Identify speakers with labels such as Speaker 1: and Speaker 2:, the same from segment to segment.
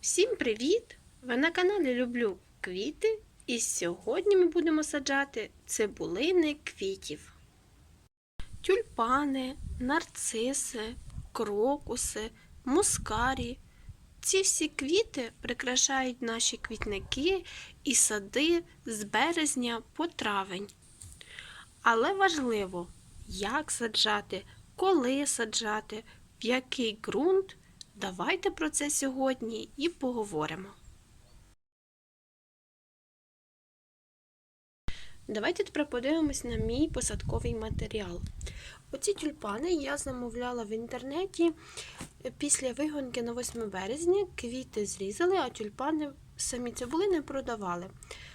Speaker 1: Всім привіт! Ви на каналі Люблю квіти, і сьогодні ми будемо саджати цибулини квітів. Тюльпани, нарциси, крокуси, мускарі. Ці всі квіти прикрашають наші квітники і сади з березня по травень. Але важливо, як саджати, коли саджати, в який ґрунт. Давайте про це сьогодні і поговоримо. Давайте тепер подивимось на мій посадковий матеріал. Оці тюльпани я замовляла в інтернеті після вигонки на 8 березня. Квіти зрізали, а тюльпани самі цибулини продавали.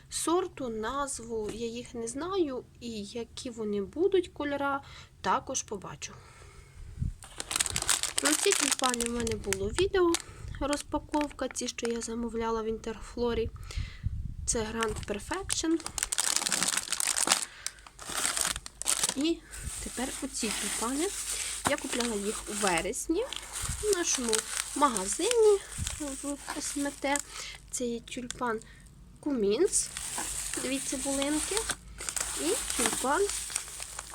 Speaker 1: Сорту, назву я їх не знаю, і які вони будуть кольора, також побачу. Про ці тюльпани в мене було відео розпаковка, ці, що я замовляла в Інтерфлорі. Це Grand Perfection. І тепер оці тюльпани. Я купляла їх у вересні в нашому магазині в СМТ. Це є тюльпан Кумінс, дві цибулинки, і тюльпан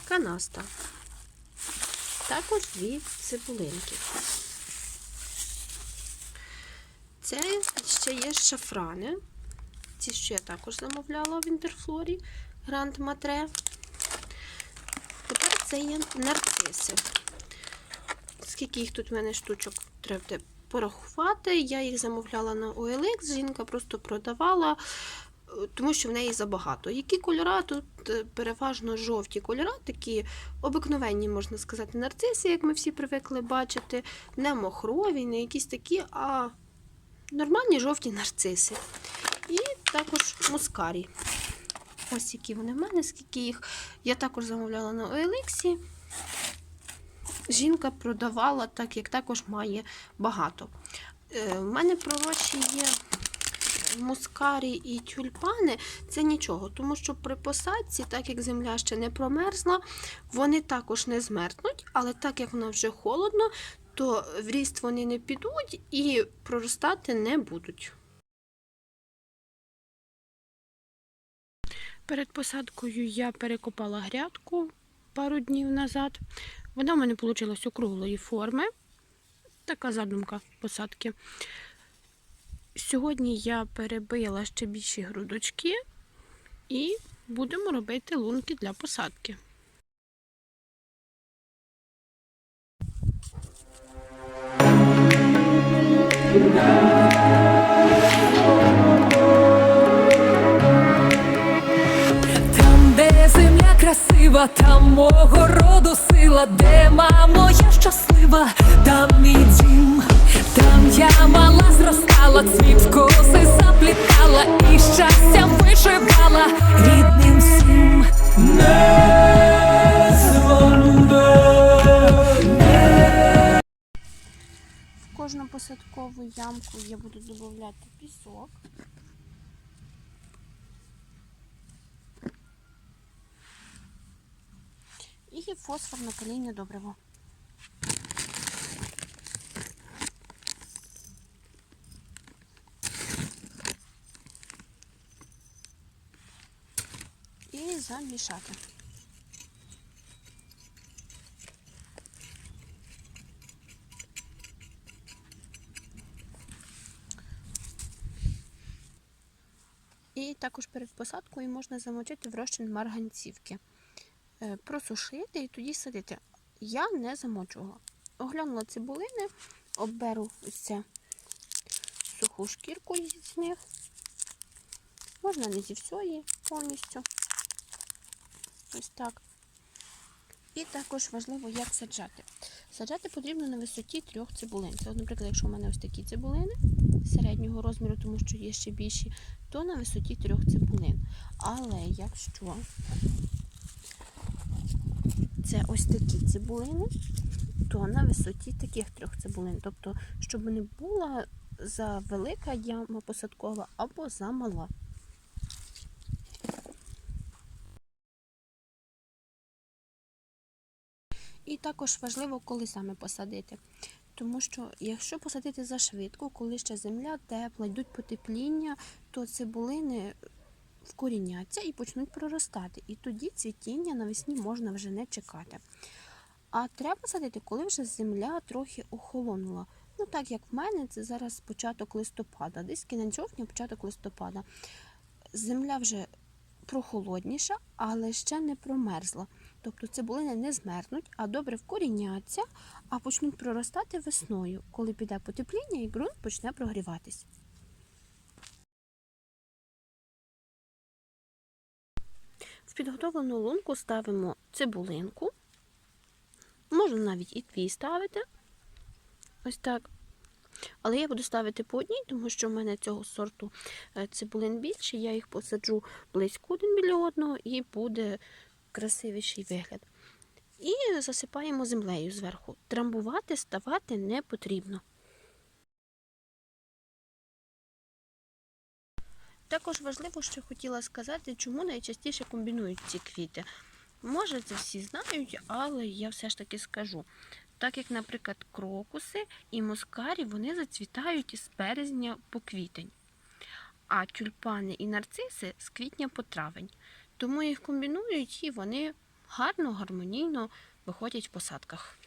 Speaker 1: Канаста. Також дві цибулинки. Це ще є шафрани. Ці, що я також замовляла в Інтерфлорі Гранд Матре. Тепер це є нарциси. Скільки їх тут в мене штучок треба порахувати. Я їх замовляла на OLX, жінка просто продавала, тому що в неї забагато. Які кольора? Тут е, переважно жовті кольора, такі обикновенні, можна сказати, нарциси, як ми всі привикли бачити, не мохрові, не якісь такі, а нормальні жовті нарциси. І також мускарі. Ось які вони в мене, скільки їх. Я також замовляла на OLX. Жінка продавала, так як також має багато. Е, У мене пророчі є мускарі і тюльпани, це нічого, тому що при посадці, так як земля ще не промерзла, вони також не змерзнуть, але так як вона вже холодно, то в ріст вони не підуть і проростати не будуть. Перед посадкою я перекопала грядку пару днів назад. Вона в мене вийшла округлої форми. Така задумка посадки. Сьогодні я перебила ще більші грудочки і будемо робити лунки для посадки.
Speaker 2: Там, де земля красива, там мого роду сила, де мамо я щаслива, там мій дім, там я мала зростала, цвіт коси заплітала і щастя вишивала рідним всім.
Speaker 1: В кожну посадкову ямку я буду додавати пісок. І фосфор на калійне добриво. І замішати. І також перед посадкою можна замочити в марганцівки. Е, Просушити і тоді садити. Я не замочувала. Оглянула цибулини, обберу ось це суху шкірку з них. Можна не зі всієї повністю. Ось так. І також важливо, як саджати. Саджати потрібно на висоті трьох цибулин. Це, наприклад, якщо у мене ось такі цибулини середнього розміру, тому що є ще більші, то на висоті трьох цибулин. Але якщо це ось такі цибулини, то на висоті таких трьох цибулин. Тобто, щоб не була за велика яма посадкова або за мала. І також важливо, коли саме посадити. тому що якщо посадити зашвидко, коли ще земля тепла, йдуть потепління, то цибулини вкоріняться і почнуть проростати. І тоді цвітіння навесні можна вже не чекати. А треба садити, коли вже земля трохи охолонула. Ну, так як в мене, це зараз початок листопада, десь кінець жовтня, початок листопада. Земля вже прохолодніша, але ще не промерзла. Тобто цибулини не змерзнуть, а добре вкоріняться, а почнуть проростати весною, коли піде потепління і ґрунт почне прогріватись. В підготовлену лунку ставимо цибулинку. Можна навіть і дві ставити. Ось так. Але я буду ставити по одній, тому що в мене цього сорту е, цибулин більше. Я їх посаджу близько один біля одного і буде красивіший вигляд. І засипаємо землею зверху. Трамбувати, ставати не потрібно. Також важливо, що хотіла сказати, чому найчастіше комбінують ці квіти. Може, це всі знають, але я все ж таки скажу. Так як, наприклад, крокуси і мускарі вони зацвітають із березня по квітень, а тюльпани і нарциси з квітня по травень. Тому їх комбінують і вони гарно, гармонійно виходять в посадках.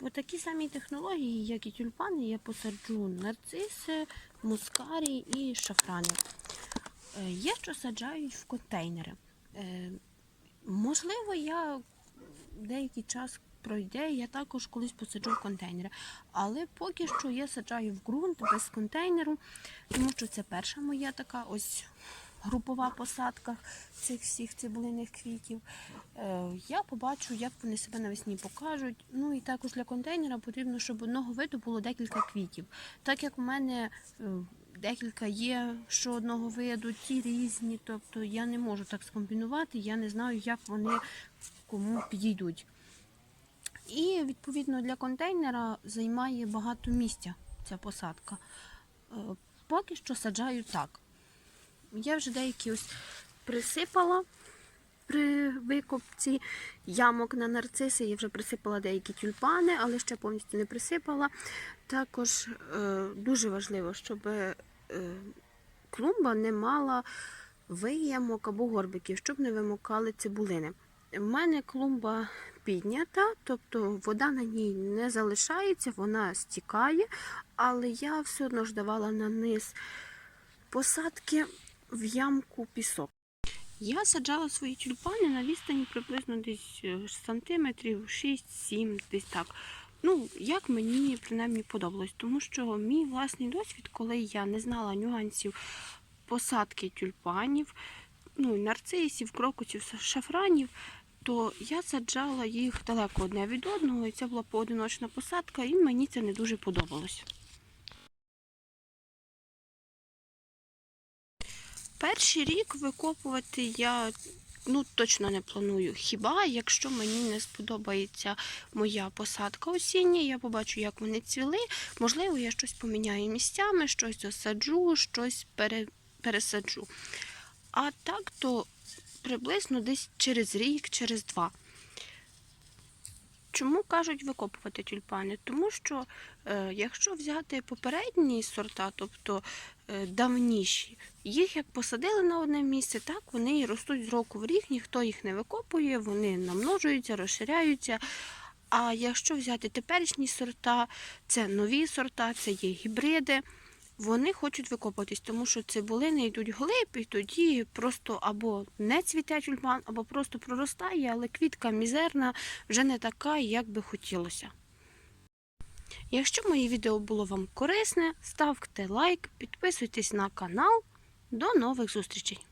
Speaker 1: По такій самій технології, як і тюльпани, я посаджу нарциси, мускарі і шафрани. Е, Є, що саджають в контейнери. Е, Можливо, я деякий час пройде, я також колись посаджу в контейнери. Але поки що я саджаю в ґрунт без контейнеру, тому що це перша моя така ось групова посадка цих всіх цибулиних квітів. Е, Я побачу, як вони себе навесні покажуть. Ну і також для контейнера потрібно, щоб одного виду було декілька квітів. Так як у мене е, декілька є, що одного виду, ті різні, тобто я не можу так скомбінувати, я не знаю, як вони кому підійдуть. І відповідно для контейнера займає багато місця ця посадка. Е, Поки що саджаю так. Я вже деякі ось присипала при викопці ямок на нарциси. Я вже присипала деякі тюльпани, але ще повністю не присипала. Також е, дуже важливо, щоб е, клумба не мала виямок або горбиків, щоб не вимокали цибулини. У мене клумба піднята, тобто вода на ній не залишається, вона стікає, але я все одно ж давала на низ посадки в ямку пісок. Я саджала свої тюльпани на відстані приблизно десь е, сантиметрів 6-7, десь так. Ну, як мені принаймні подобалось, тому що мій власний досвід, коли я не знала нюансів посадки тюльпанів, ну, нарцисів, крокусів, шафранів, то я саджала їх далеко одне від одного, і це була поодиночна посадка, і мені це не дуже подобалось. Перший рік викопувати я ну, точно не планую. Хіба якщо мені не сподобається моя посадка осіння, я побачу, як вони цвіли. Можливо, я щось поміняю місцями, щось засаджу, щось пере, пересаджу. А так то приблизно десь через рік, через два. Чому кажуть викопувати тюльпани? Тому що е, якщо взяти попередні сорта, тобто е, давніші, їх як посадили на одне місце, так вони і ростуть з року в рік, ніхто їх не викопує, вони намножуються, розширяються. А якщо взяти теперішні сорта, це нові сорта, це є гібриди. Вони хочуть викопатись, тому що цибулини йдуть глиб, і тоді просто або не цвіте тюльпан, або просто проростає, але квітка мізерна, вже не така, як би хотілося. Якщо моє відео було вам корисне, ставте лайк, підписуйтесь на канал. До нових зустрічей!